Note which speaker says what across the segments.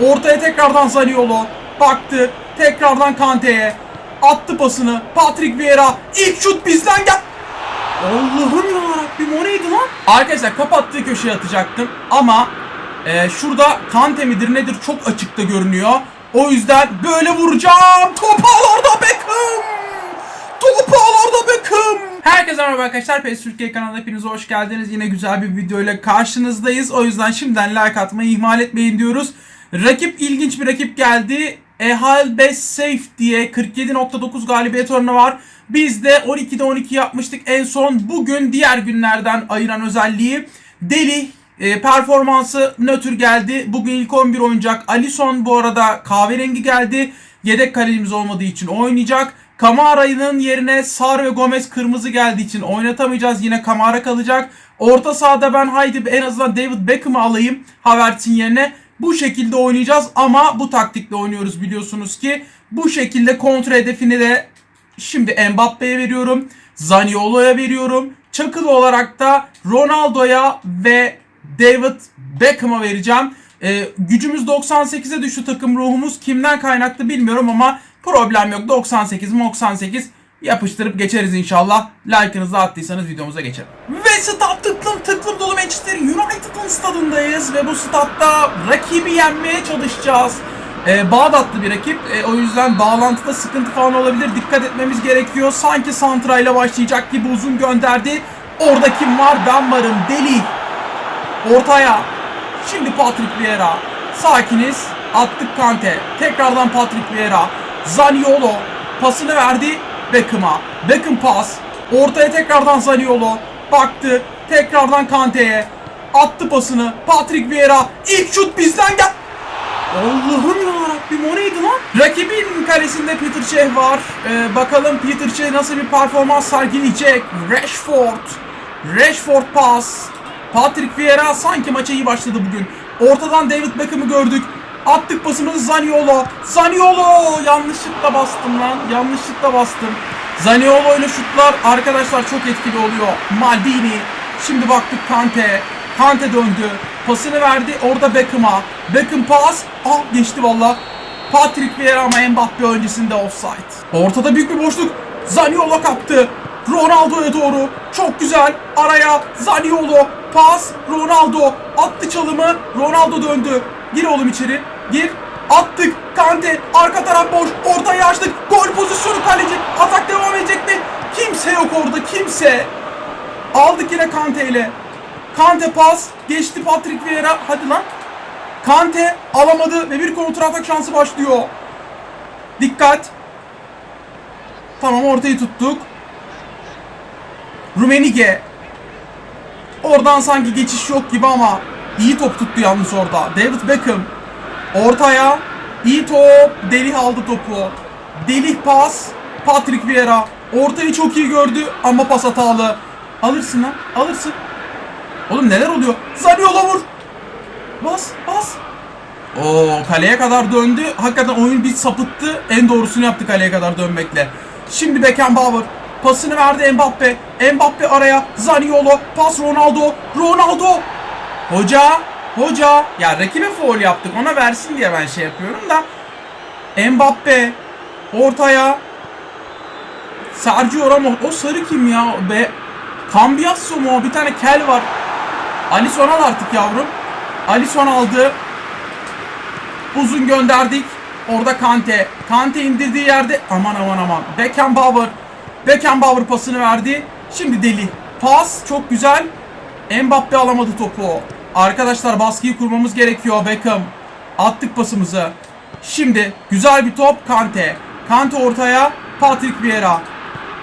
Speaker 1: Ortaya tekrardan Zaniolo. Baktı. Tekrardan Kante'ye. Attı pasını. Patrick Vieira. İlk şut bizden gel. Allah'ım yarabbim o neydi lan? Arkadaşlar kapattığı köşeye atacaktım ama e, şurada Kante midir nedir çok açıkta görünüyor. O yüzden böyle vuracağım. Top al orada Beckham. Top al orada Beckham. Herkese merhaba arkadaşlar. PES Türkiye kanalına hepiniz hoş geldiniz. Yine güzel bir video ile karşınızdayız. O yüzden şimdiden like atmayı ihmal etmeyin diyoruz. Rakip ilginç bir rakip geldi. Ehal Best Safe diye 47.9 galibiyet oranı var. Biz de 12'de 12 yapmıştık en son. Bugün diğer günlerden ayıran özelliği Deli e, performansı nötr geldi. Bugün ilk 11 oynayacak. Alisson bu arada kahverengi geldi. Yedek kalecimiz olmadığı için oynayacak. Kamara'nın yerine Sar ve Gomez kırmızı geldiği için oynatamayacağız. Yine Kamara kalacak. Orta sahada ben haydi en azından David Beckham'ı alayım Havertz'in yerine. Bu şekilde oynayacağız ama bu taktikle oynuyoruz biliyorsunuz ki. Bu şekilde kontra hedefini de şimdi Mbappe'ye veriyorum. Zaniolo'ya veriyorum. Çakılı olarak da Ronaldo'ya ve David Beckham'a vereceğim. Ee, gücümüz 98'e düştü takım ruhumuz. Kimden kaynaklı bilmiyorum ama problem yok. 98 mi 98 yapıştırıp geçeriz inşallah. Like'ınızı attıysanız videomuza geçelim. Ve stat tıklım tıklım dolu Manchester United'ın stadındayız ve bu statta rakibi yenmeye çalışacağız. Ee, Bağdatlı bir rakip. Ee, o yüzden bağlantıda sıkıntı falan olabilir. Dikkat etmemiz gerekiyor. Sanki Santra ile başlayacak gibi uzun gönderdi. Orada kim var? Ben varım. Deli. Ortaya. Şimdi Patrick Vieira. Sakiniz. Attık Kante. Tekrardan Patrick Vieira. Zaniolo. Pasını verdi Beckham'a. Beckham pas. Ortaya tekrardan Zaniolo. Baktı. Tekrardan Kante'ye. Attı pasını. Patrick Vieira. İlk şut bizden gel. Allah'ım yarabbim o neydi lan? Rakibin kalesinde Peter Cech var. Ee, bakalım Peter Cech nasıl bir performans sergileyecek. Rashford. Rashford pas. Patrick Vieira sanki maça iyi başladı bugün. Ortadan David Beckham'ı gördük. Attık pasımızı Zaniolo. Zaniolo! Yanlışlıkla bastım lan. Yanlışlıkla bastım. Zaniolo ile şutlar arkadaşlar çok etkili oluyor. Maldini. Şimdi baktık Kante. Kante döndü. Pasını verdi. Orada Beckham'a. Beckham pas. Ah geçti valla. Patrick Vieira ama Mbappe öncesinde offside. Ortada büyük bir boşluk. Zaniolo kaptı. Ronaldo'ya doğru. Çok güzel. Araya Zaniolo. Pas. Ronaldo. Attı çalımı. Ronaldo döndü. Gir oğlum içeri. Gir. Attık. Kante. Arka taraf boş. Ortayı açtık. Gol pozisyonu kaleci. Atak devam edecek mi? Kimse yok orada. Kimse. Aldık yine Kante ile. Kante pas. Geçti Patrick Vieira. Hadi lan. Kante alamadı ve bir kontra atak şansı başlıyor. Dikkat. Tamam ortayı tuttuk. Rumenige. Oradan sanki geçiş yok gibi ama iyi top tuttu yalnız orada. David Beckham. Ortaya. iyi top. Delih aldı topu. Delih pas. Patrick Vieira. Ortayı çok iyi gördü ama pas hatalı. Alırsın lan. Alırsın. Oğlum neler oluyor? Zaniolo vur. Bas bas. Oo kaleye kadar döndü. Hakikaten oyun bir sapıttı. En doğrusunu yaptı kaleye kadar dönmekle. Şimdi Beckenbauer pasını verdi Mbappe. Mbappe araya. Zaniolo. Pas Ronaldo. Ronaldo. Hoca. Hoca. Ya rakibe foul yaptık. Ona versin diye ben şey yapıyorum da. Mbappe. Ortaya. Sergio Ramos. O sarı kim ya? Be. Cambiasso mu? Bir tane kel var. Alisson al artık yavrum. Alisson aldı. Uzun gönderdik. Orada Kante. Kante indirdiği yerde aman aman aman. Beckenbauer. Beckenbauer pasını verdi. Şimdi Deli. Pas çok güzel. Mbappe alamadı topu. Arkadaşlar baskıyı kurmamız gerekiyor Beckham. Attık pasımızı. Şimdi güzel bir top Kante. Kante ortaya. Patrick Vieira.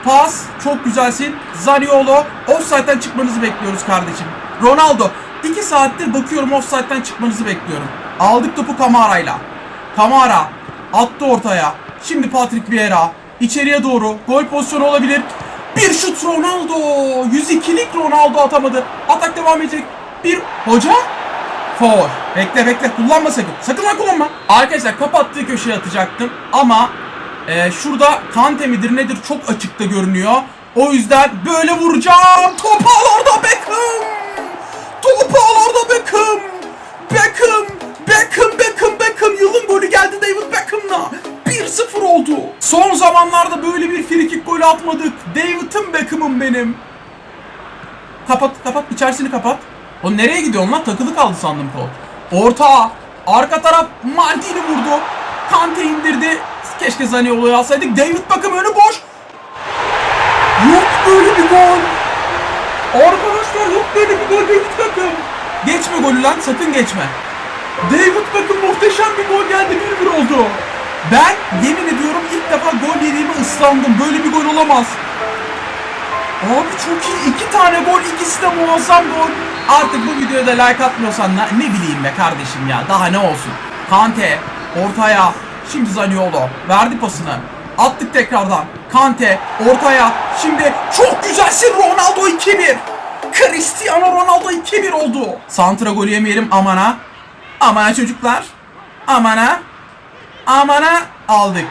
Speaker 1: Pas çok güzelsin. Zaniolo offside'den çıkmanızı bekliyoruz kardeşim. Ronaldo 2 saattir bakıyorum offside'den çıkmanızı bekliyorum. Aldık topu Kamara'yla. Kamara attı ortaya. Şimdi Patrick Vieira içeriye doğru gol pozisyonu olabilir. Bir şut Ronaldo. 102'lik Ronaldo atamadı. Atak devam edecek bir hoca Foul. Bekle bekle kullanma sakın. Sakın ha kullanma. Arkadaşlar kapattığı köşeye atacaktım ama e, şurada kante midir nedir çok açıkta görünüyor. O yüzden böyle vuracağım. Topu al orada Beckham. Topu al orada Beckham. Beckham. Beckham Beckham Beckham. Yılın golü geldi David Beckham'la. 1-0 oldu. Son zamanlarda böyle bir frikik golü atmadık. David'ın Beckham'ım benim. Kapat kapat içerisini kapat. O nereye gidiyorsun lan? Takılı kaldı sandım kol. Orta. Arka taraf Maldini vurdu. Kante indirdi. Keşke Zaniolo'yu alsaydık. David Beckham önü boş. Yok böyle bir gol. Arkadaşlar yok böyle bir gol David Beckham. Geçme golü lan sakın geçme. David Beckham muhteşem bir gol geldi 1-1 oldu. Ben yemin ediyorum ilk defa gol yediğimi ıslandım. Böyle bir gol olamaz. Abi çok iyi. iki tane gol, ikisi de muazzam gol. Artık bu videoda like atmıyorsan ne, ne bileyim be kardeşim ya. Daha ne olsun. Kante ortaya. Şimdi Zaniolo verdi pasını. Attık tekrardan. Kante ortaya. Şimdi çok güzelsin Ronaldo 2-1. Cristiano Ronaldo 2-1 oldu. Santra golü yemeyelim amana. Amana çocuklar. Amana. Amana aldık.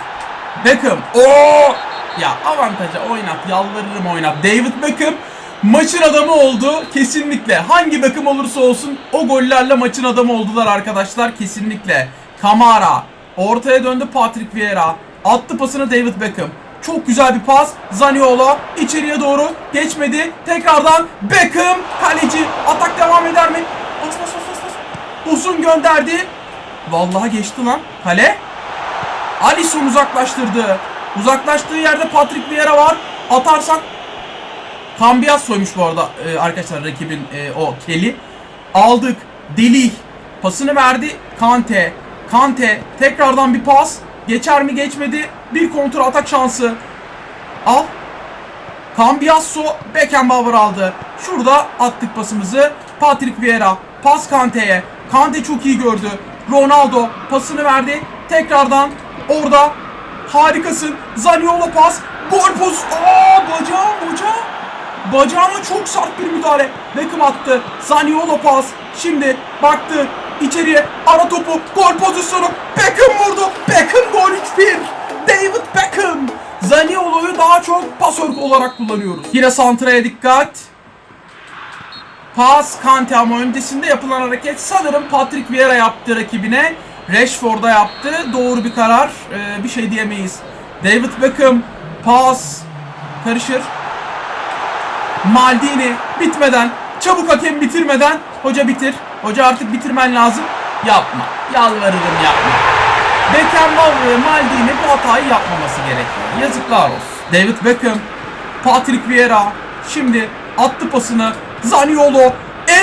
Speaker 1: Beckham. Oo! Ya avantaja oynat. Yalvarırım oynat. David Beckham maçın adamı oldu. Kesinlikle. Hangi Beckham olursa olsun o gollerle maçın adamı oldular arkadaşlar. Kesinlikle. Kamara. Ortaya döndü Patrick Vieira. Attı pasını David Beckham. Çok güzel bir pas. Zaniolo içeriye doğru geçmedi. Tekrardan Beckham kaleci. Atak devam eder mi? Bas bas bas bas. Uzun gönderdi. Vallahi geçti lan. Kale. Alisson uzaklaştırdı. Uzaklaştığı yerde Patrick Vieira var. Atarsan Cambiasso'ymuş bu arada e, arkadaşlar rakibin e, o keli. Aldık. Delih. Pasını verdi. Kante. Kante. Tekrardan bir pas. Geçer mi geçmedi. Bir kontrol atak şansı. Al. Cambiasso Beckenbauer aldı. Şurada attık pasımızı. Patrick Vieira. Pas Kante'ye. Kante çok iyi gördü. Ronaldo pasını verdi. Tekrardan orada harikasın. Zaniolo pas. Gol poz. Aa bacağım bacağım. Bacağıma çok sert bir müdahale. Beckham attı. Zaniolo pas. Şimdi baktı içeriye. Ara topu. Gol pozisyonu. Beckham vurdu. Beckham gol 3-1. David Beckham. Zaniolo'yu daha çok pasör olarak kullanıyoruz. Yine Santra'ya dikkat. Pas Kante ama öncesinde yapılan hareket sanırım Patrick Vieira yaptı rakibine. Rashford'a yaptı. Doğru bir karar. Ee, bir şey diyemeyiz. David Beckham pas karışır. Maldini bitmeden çabuk hakem bitirmeden hoca bitir. Hoca artık bitirmen lazım. Yapma. Yalvarırım yapma. Beckenbauer ve Maldini bu hatayı yapmaması gerekiyor. Yazıklar olsun. David Beckham, Patrick Vieira şimdi attı pasını. Zaniolo,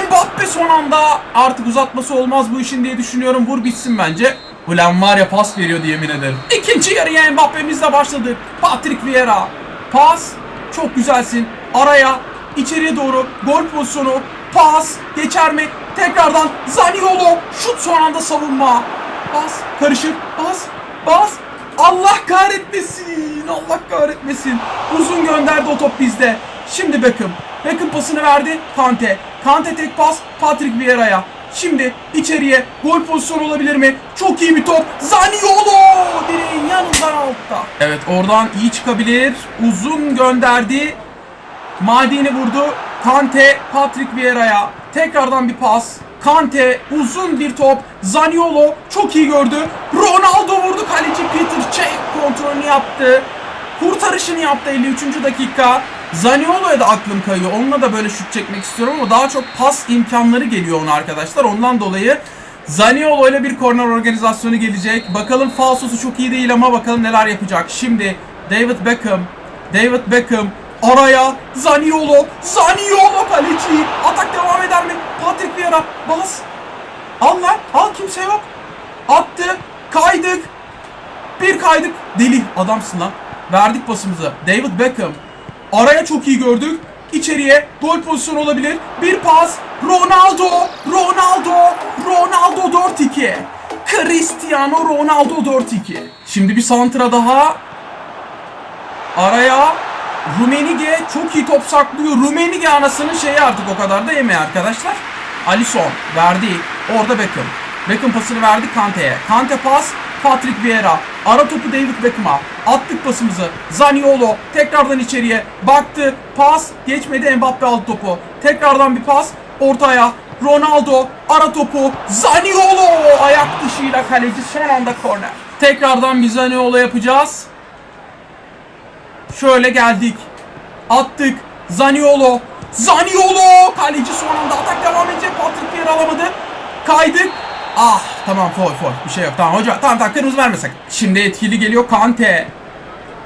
Speaker 1: Mbappe son anda artık uzatması olmaz bu işin diye düşünüyorum. Vur bitsin bence. Ulan var ya pas veriyordu yemin ederim. İkinci yarıya Mbappe'mizle başladık. Patrick Vieira. Pas. Çok güzelsin. Araya. içeriye doğru. Gol pozisyonu. Pas. Geçer mi? Tekrardan Zaniolo. Şut son anda savunma. Bas. Karışık. Bas. Bas. Allah kahretmesin. Allah kahretmesin. Uzun gönderdi o top bizde. Şimdi Beckham. Beckham pasını verdi. Kante. Kante tek pas. Patrick Vieira'ya. Şimdi içeriye gol pozisyonu olabilir mi? Çok iyi bir top. Zaniolo! Direğin yanından altta. Evet oradan iyi çıkabilir. Uzun gönderdi. Maldini vurdu. Kante Patrick Vieira'ya. Tekrardan bir pas. Kante uzun bir top. Zaniolo çok iyi gördü. Ronaldo vurdu. Kaleci Peter Cech kontrolünü yaptı. Kurtarışını yaptı 53. dakika. Zaniolo'ya da aklım kayıyor. Onunla da böyle şut çekmek istiyorum ama daha çok pas imkanları geliyor ona arkadaşlar. Ondan dolayı Zaniolo ile bir korner organizasyonu gelecek. Bakalım falsosu çok iyi değil ama bakalım neler yapacak. Şimdi David Beckham. David Beckham araya Zaniolo. Zaniolo kaleci. Atak devam eder mi? Patrick Vieira bas. Al lan. Al kimse yok. Attı. Kaydık. Bir kaydık. Deli adamsın lan. Verdik pasımızı. David Beckham. Araya çok iyi gördük. İçeriye gol pozisyonu olabilir. Bir pas. Ronaldo. Ronaldo. Ronaldo 4-2. Cristiano Ronaldo 4-2. Şimdi bir santra daha. Araya Rumenige çok iyi top saklıyor. Rumenige anasının şeyi artık o kadar da yeme arkadaşlar. Alisson verdi. Orada Beckham. Beckham pasını verdi Kante'ye. Kante pas. Patrick Vieira. Ara topu David Beckham'a. Attık pasımızı. Zaniolo tekrardan içeriye. Baktı. Pas. Geçmedi. Mbappe aldı topu. Tekrardan bir pas. Ortaya. Ronaldo. Ara topu. Zaniolo. Ayak dışıyla kaleci son anda korner. Tekrardan bir Zaniolo yapacağız. Şöyle geldik. Attık. Zaniolo. Zaniolo. Kaleci son anda atak devam edecek. Patrick Vieira alamadı. Kaydık. Ah tamam foul foul. Bir şey yok. Tamam hoca. Tamam tamam kırmızı vermesek. Şimdi etkili geliyor Kante.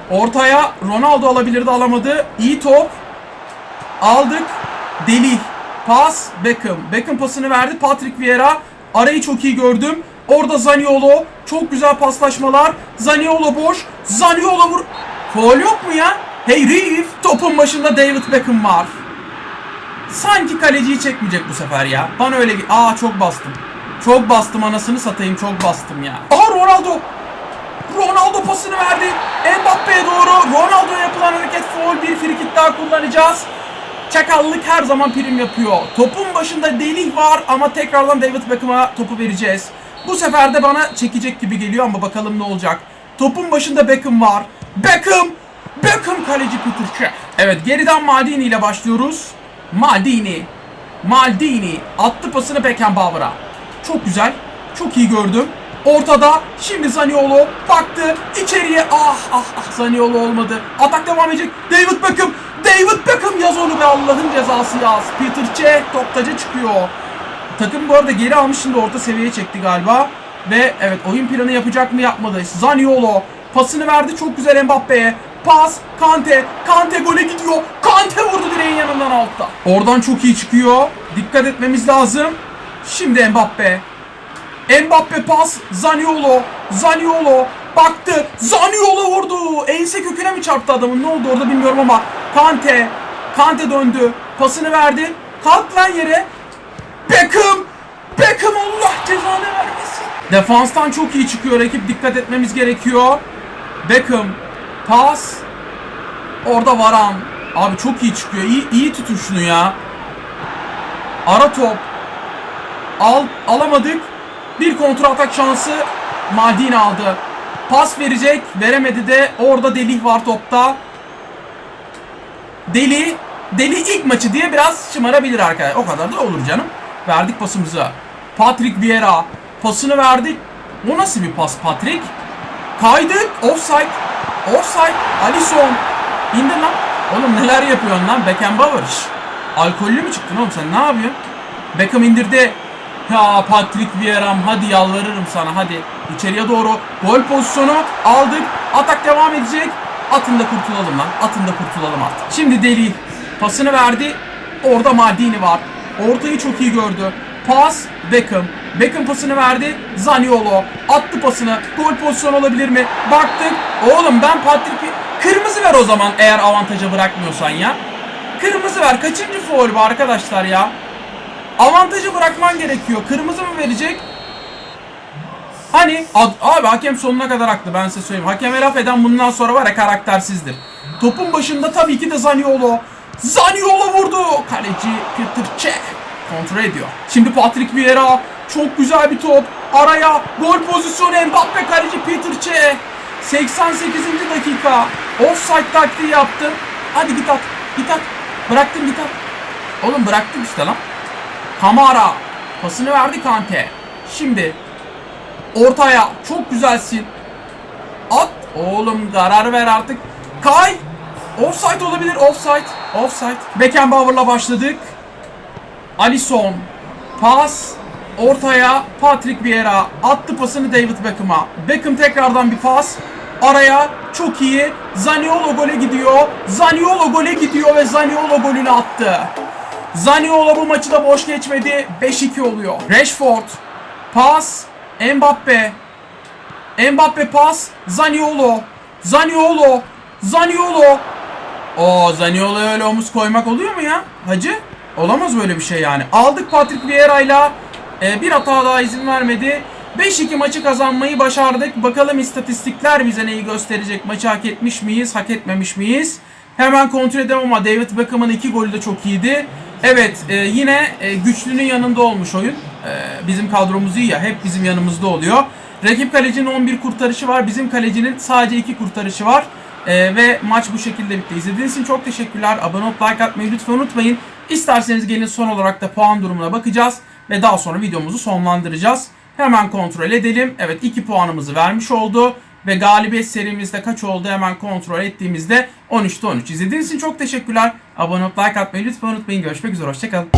Speaker 1: Ortaya Ronaldo alabilirdi alamadı. İyi top. Aldık. Deli. Pas Beckham. Beckham pasını verdi. Patrick Vieira. Arayı çok iyi gördüm. Orada Zaniolo. Çok güzel paslaşmalar. Zaniolo boş. Zaniolo vur. Foul yok mu ya? Hey Reef. Topun başında David Beckham var. Sanki kaleciyi çekmeyecek bu sefer ya. Bana öyle... ge- Aa çok bastım. Çok bastım anasını satayım çok bastım ya. Aha Ronaldo. Ronaldo pasını verdi. Mbappe'ye doğru. Ronaldo'ya yapılan hareket foul. Bir frikik daha kullanacağız. Çakallık her zaman prim yapıyor. Topun başında Delih var ama tekrardan David Beckham'a topu vereceğiz. Bu sefer de bana çekecek gibi geliyor ama bakalım ne olacak. Topun başında Beckham var. Beckham! Beckham kaleci Peter. Evet geriden Maldini ile başlıyoruz. Maldini. Maldini attı pasını Beckenbauer'a. Çok güzel. Çok iyi gördüm. Ortada şimdi Zaniolo baktı içeriye ah ah ah Zaniolo olmadı. Atak devam edecek. David Beckham. David Beckham yaz onu be Allah'ın cezası yaz. Peter Cech toptaca çıkıyor. Takım bu arada geri almış şimdi orta seviyeye çekti galiba. Ve evet oyun planı yapacak mı yapmadı. Zaniolo pasını verdi çok güzel Mbappe'ye. Pas Kante. Kante gole gidiyor. Kante vurdu direğin yanından altta. Oradan çok iyi çıkıyor. Dikkat etmemiz lazım. Şimdi Mbappe. Mbappe pas. Zaniolo. Zaniolo. Baktı. Zaniolo vurdu. Ense köküne mi çarptı adamın? Ne oldu orada bilmiyorum ama. Kante. Kante döndü. Pasını verdi. Kalk lan yere. Beckham! Beckham Allah cezanı vermesin. Defanstan çok iyi çıkıyor rakip. Dikkat etmemiz gerekiyor. Beckham. Pas. Orada Varan. Abi çok iyi çıkıyor. İyi, iyi tutun şunu ya. Ara top. Al, alamadık. Bir kontra atak şansı Maldini aldı. Pas verecek. Veremedi de. Orada Delih var topta. Deli Deli ilk maçı diye biraz şımarabilir arkadaşlar. O kadar da olur canım. Verdik pasımızı. Patrick Vieira pasını verdik. O nasıl bir pas Patrick? Kaydık. Offside. Offside. Alisson. İndir lan. Oğlum neler yapıyorsun lan Beckenbauer? Alkollü mü çıktın oğlum sen ne yapıyorsun? Beckham indirdi. Ya Patrick Vieira'm hadi yalvarırım sana hadi. İçeriye doğru gol pozisyonu aldık. Atak devam edecek. Atın da kurtulalım lan. Atın da kurtulalım artık. Şimdi Deli pasını verdi. Orada Maldini var. Ortayı çok iyi gördü. Pas Beckham. Beckham pasını verdi. Zaniolo attı pasını. Gol pozisyonu olabilir mi? Baktık. Oğlum ben Patrick'i kırmızı ver o zaman eğer avantaja bırakmıyorsan ya. Kırmızı ver. Kaçıncı foul bu arkadaşlar ya? Avantajı bırakman gerekiyor. Kırmızı mı verecek? Hani abi hakem sonuna kadar haklı ben size söyleyeyim. Hakeme laf eden bundan sonra var ya karaktersizdir. Topun başında tabii ki de Zaniolo. Zaniolo vurdu. Kaleci Peter Cech kontrol ediyor. Şimdi Patrick Vieira çok güzel bir top. Araya gol pozisyonu Mbappe kaleci Peter Cech. 88. dakika. Offside taktiği yaptın. Hadi git at. Git at. Bıraktım git at. Oğlum bıraktım işte lan. Kamara pasını verdi Kante. Şimdi ortaya çok güzelsin. At. Oğlum karar ver artık. Kay. Offside olabilir. Offside. Offside. Beckenbauer'la başladık. Alisson. Pas. Ortaya Patrick Vieira attı pasını David Beckham'a. Beckham tekrardan bir pas. Araya çok iyi. Zaniolo gole gidiyor. Zaniolo gole gidiyor ve Zaniolo golünü attı. Zaniolo bu maçı da boş geçmedi. 5-2 oluyor. Rashford. Pas. Mbappe. Mbappe pas. Zaniolo. Zaniolo. Zaniolo. O Zaniolo'ya öyle omuz koymak oluyor mu ya? Hacı? Olamaz böyle bir şey yani. Aldık Patrick Vieira'yla. Ee, bir hata daha izin vermedi. 5-2 maçı kazanmayı başardık. Bakalım istatistikler bize neyi gösterecek? Maçı hak etmiş miyiz? Hak etmemiş miyiz? Hemen kontrol edemem ama David Beckham'ın iki golü de çok iyiydi. Evet e, yine e, güçlünün yanında olmuş oyun. E, bizim kadromuz iyi ya hep bizim yanımızda oluyor. Rakip kalecinin 11 kurtarışı var. Bizim kalecinin sadece 2 kurtarışı var. E, ve maç bu şekilde bitti. İzlediğiniz için çok teşekkürler. Abone olup like atmayı lütfen unutmayın. İsterseniz gelin son olarak da puan durumuna bakacağız. Ve daha sonra videomuzu sonlandıracağız. Hemen kontrol edelim. Evet 2 puanımızı vermiş oldu. Ve galibiyet serimizde kaç oldu hemen kontrol ettiğimizde 13'te 13. İzlediğiniz için çok teşekkürler. Abone olup like atmayı lütfen unutmayın. Görüşmek üzere. Hoşçakalın.